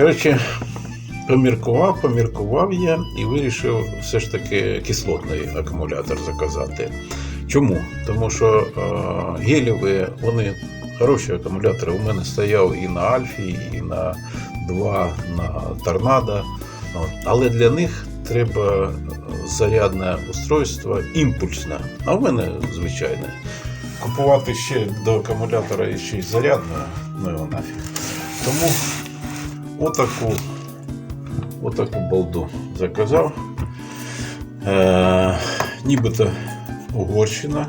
Коротше, поміркував, поміркував я і вирішив все ж таки кислотний акумулятор заказати. Чому? Тому що е, гелєві, вони хороші акумулятори. У мене стояв і на Альфі, і на 2, на Торнадо. Але для них треба зарядне устройство імпульсне, а в мене звичайне. Купувати ще до акумулятора ще й зарядне, ну його нафіг. Тому отаку, отаку балду заказав. Е, нібито Угорщина,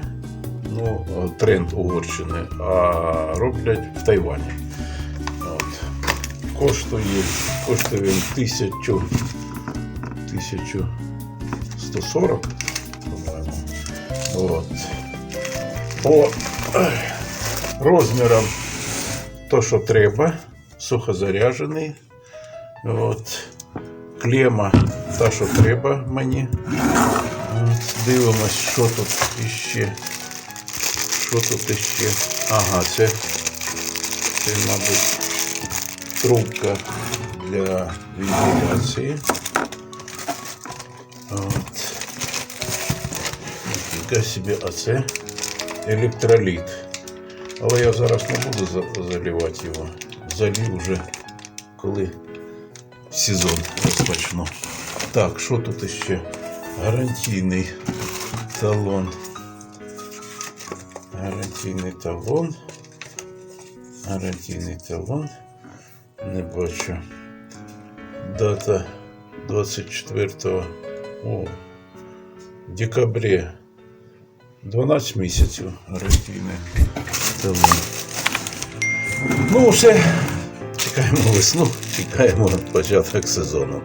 ну, тренд Угорщини, а роблять в Тайвані. От. Коштує, коштує він тисячу, 1140, по-моєму. От. По ех, розмірам то, що треба, сухозаряджений. От. Клема та, що треба мені. От. Дивимось, що тут іще. Що тут іще? Ага, це, це мабуть, трубка для вентиляції. От. Ніфіга собі, а це електроліт. Але я зараз не буду за- заливати його. Залів вже коли сезон розпочну. Так, що тут іще? Гарантійний талон. Гарантійний талон. Гарантійний талон. Не бачу. Дата 24 о, декабрі. 12 місяців гарантійний талон. Ну, все. Чекаємо весну, чекаємо початок сезону.